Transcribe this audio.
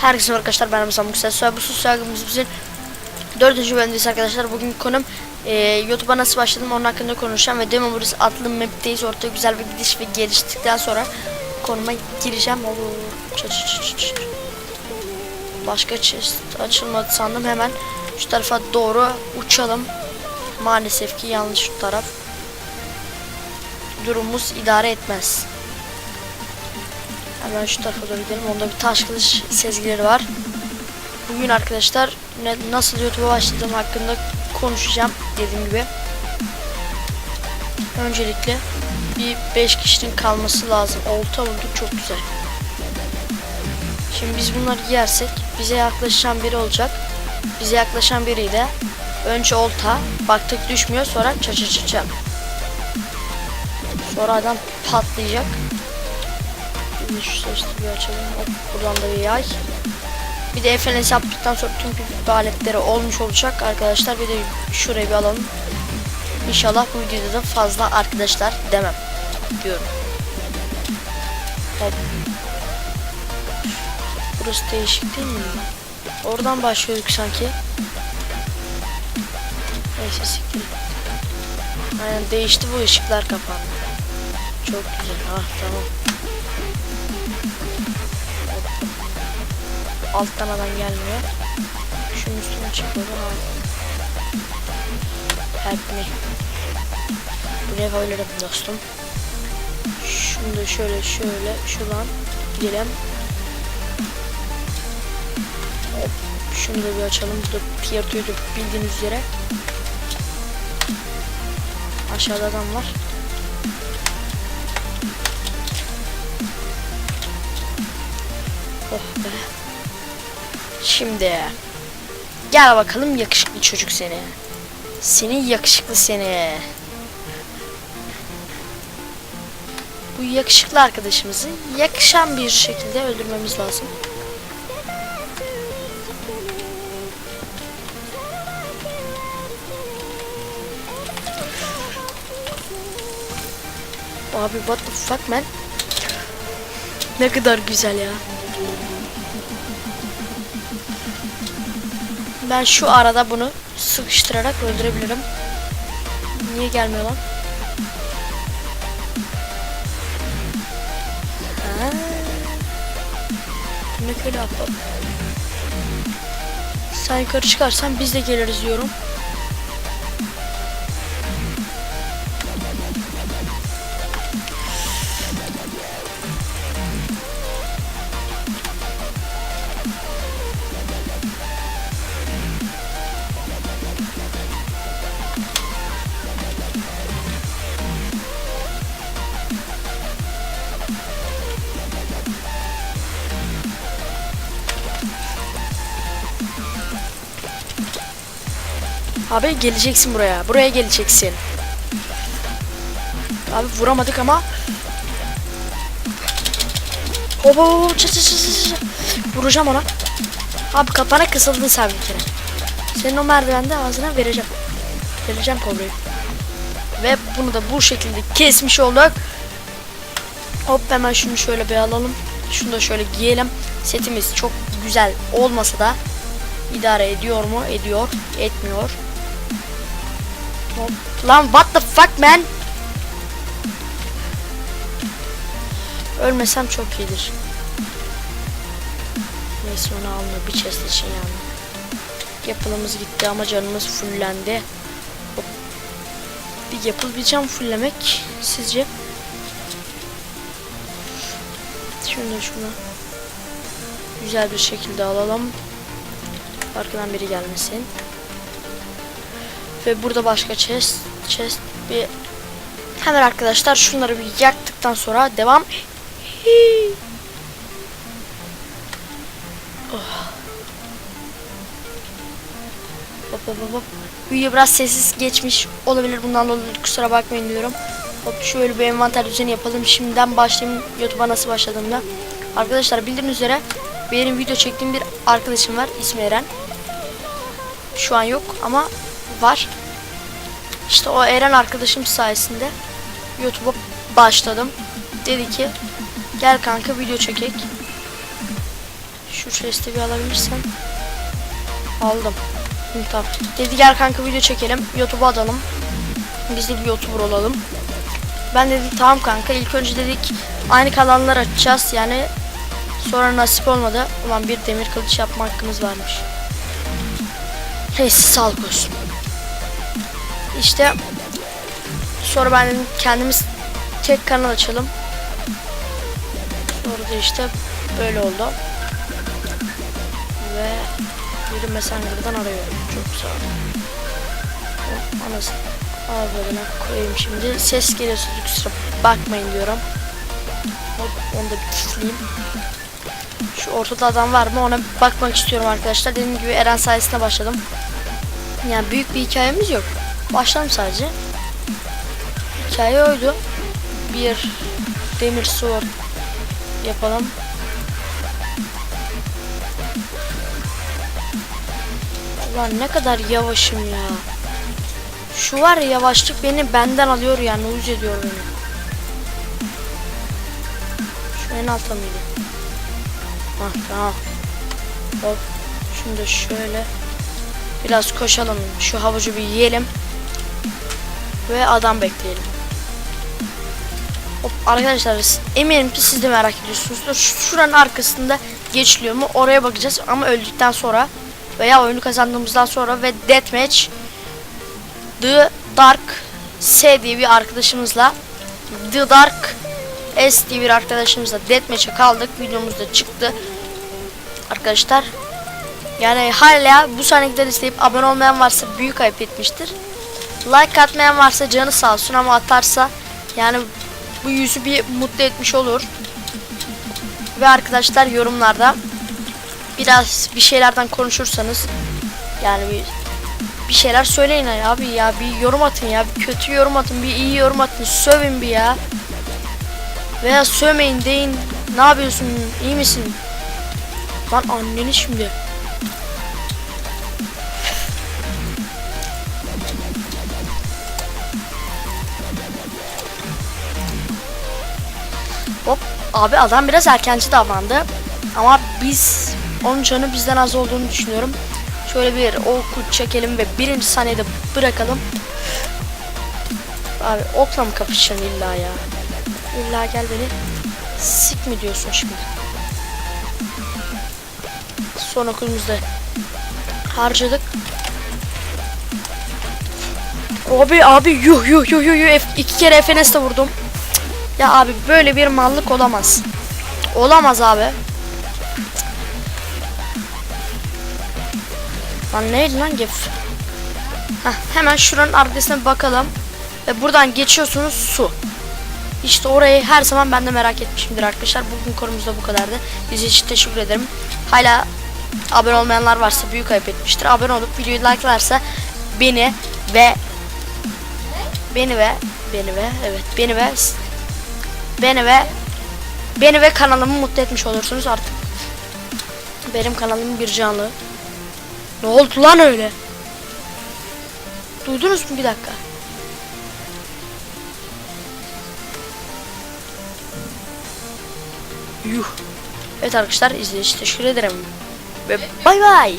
Herkese arkadaşlar ben Ramazan Muksel Soy bu sergimiz bizim dördüncü bölümdeyiz arkadaşlar. Bugün konum e, YouTube'a nasıl başladım onun hakkında konuşacağım ve Demo Burası adlı map'teyiz. Orada güzel bir gidiş ve geliştikten sonra konuma gireceğim. Başka chest açılmadı sandım. Hemen şu tarafa doğru uçalım maalesef ki yanlış şu taraf durumumuz idare etmez Hemen şu tarafa doğru gidelim. Onda bir taş kılıç sezgileri var. Bugün arkadaşlar ne, nasıl YouTube'a başladığım hakkında konuşacağım dediğim gibi. Öncelikle bir 5 kişinin kalması lazım. Olta bulduk çok güzel. Şimdi biz bunları giyersek bize yaklaşan biri olacak. Bize yaklaşan biriyle önce olta baktık düşmüyor sonra çaça çaça. Sonra adam patlayacak. Şu sesli bir açalım. Hop, buradan da bir yay. Bir de FNS yaptıktan sonra tüm PvP aletleri olmuş olacak arkadaşlar. Bir de şurayı bir alalım. İnşallah bu videoda da fazla arkadaşlar demem diyorum. Hop. Burası değişik değil mi? Oradan başlıyorduk sanki. Neyse siktir. Aynen değişti bu ışıklar kapandı. Çok güzel. Ah tamam. alttan adam gelmiyor. Şunun üstüne çıkmadan al. Help me. Bunu yapabilirim dostum. Şunu da şöyle şöyle şuradan gidelim. Hop. Şunu da bir açalım. Bu da tier 2'ydu bildiğiniz üzere. Aşağıda adam var. Oh be. Şimdi gel bakalım yakışıklı çocuk seni. Seni yakışıklı seni. Bu yakışıklı arkadaşımızı yakışan bir şekilde öldürmemiz lazım. Abi what the fuck man? Ne kadar güzel ya. Ben şu arada bunu sıkıştırarak öldürebilirim. Niye gelmiyor lan? Ha. Kötü yapalım. Sen yukarı çıkarsan biz de geliriz diyorum. Abi geleceksin buraya. Buraya geleceksin. Abi vuramadık ama. Çı çı çı çı çı. Vuracağım ona. Abi kafana kısıldın sen bir kere. Senin o merdivende ağzına vereceğim. Vereceğim kobrayı. Ve bunu da bu şekilde kesmiş olduk. Hop hemen şunu şöyle bir alalım. Şunu da şöyle giyelim. Setimiz çok güzel olmasa da idare ediyor mu? Ediyor. Etmiyor. Lan what the fuck man? Ölmesem çok iyidir. Neyse onu alma bir chest için yani. Yapılımız gitti ama canımız fullendi. Hop. Bir yapıl bir can fulllemek sizce? Da şunu. Güzel bir şekilde alalım. Arkadan biri gelmesin. Ve burada başka chest, chest bir hemen arkadaşlar şunları bir yaktıktan sonra devam. Oh. Hop hop hop. Video biraz sessiz geçmiş olabilir bundan dolayı kusura bakmayın diyorum. Hop şöyle bir envanter düzeni yapalım. Şimdiden başlayayım YouTube'a nasıl başladığımda. Arkadaşlar bildiğiniz üzere benim video çektiğim bir arkadaşım var ismi Eren. Şu an yok ama var. İşte o Eren arkadaşım sayesinde YouTube'a başladım. Dedi ki gel kanka video çekek. Şu chest'i bir alabilirsen. Aldım. Tamam. Dedi gel kanka video çekelim. YouTube'a atalım. Biz de bir YouTuber olalım. Ben dedim tamam kanka. İlk önce dedik aynı kanallar açacağız. Yani sonra nasip olmadı. Ulan bir demir kılıç yapma hakkımız varmış. Neyse sağlık olsun. İşte sonra ben kendimiz tek kanal açalım. Sonra da işte böyle oldu. Ve bir Messenger'dan arıyorum. Çok sağ ol. Anasını ağzına koyayım şimdi. Ses geliyorsa kusura bakmayın diyorum. Hop onu da bir kilitleyeyim. Şu ortada adam var mı ona bakmak istiyorum arkadaşlar. Dediğim gibi Eren sayesinde başladım. Yani büyük bir hikayemiz yok. Başladım sadece. Hikaye oydu. Bir demir sword yapalım. Ulan ne kadar yavaşım ya. Şu var ya yavaşlık beni benden alıyor yani uyuz ediyor beni. Şu en altta mıydı? Hah tamam. Hop. Da şöyle. Biraz koşalım. Şu havucu bir yiyelim. Ve adam bekleyelim. Hop, arkadaşlar eminim ki siz de merak ediyorsunuzdur. Şu- Şuranın arkasında geçiliyor mu? Oraya bakacağız ama öldükten sonra veya oyunu kazandığımızdan sonra ve deathmatch The Dark S diye bir arkadaşımızla The Dark S diye bir arkadaşımızla deathmatch'e kaldık. Videomuz da çıktı. Arkadaşlar yani hala bu sahneler isteyip abone olmayan varsa büyük ayıp etmiştir. Like atmayan varsa canı sağ olsun ama atarsa yani bu yüzü bir mutlu etmiş olur. Ve arkadaşlar yorumlarda biraz bir şeylerden konuşursanız yani bir bir şeyler söyleyin abi ya. Bir yorum atın ya. Bir kötü yorum atın bir iyi yorum atın. Sövün bir ya. Veya sövmeyin deyin. Ne yapıyorsun? İyi misin? Lan anneni şimdi Hop abi adam biraz erkenci davrandı. Ama biz onun canı bizden az olduğunu düşünüyorum. Şöyle bir oku çekelim ve birinci saniyede bırakalım. Abi okla mı kapışacaksın illa ya? İlla gel beni. Sik mi diyorsun şimdi? Son okulumuzda harcadık. Abi abi yuh yuh yuh yuh yuh iki kere FNS de vurdum. Ya abi böyle bir mallık olamaz. Olamaz abi. Lan neydi lan gef? Heh, hemen şuranın bir bakalım. Ve buradan geçiyorsunuz su. İşte orayı her zaman ben de merak etmişimdir arkadaşlar. Bugün konumuz da bu kadardı. Bizi için teşekkür ederim. Hala abone olmayanlar varsa büyük ayıp etmiştir. Abone olup videoyu like'larsa beni ve beni ve beni ve evet beni ve beni ve beni ve kanalımı mutlu etmiş olursunuz artık. Benim kanalım bir canlı. Ne oldu lan öyle? Duydunuz mu bir dakika? Yuh. Evet arkadaşlar için teşekkür ederim. Ve bay bay.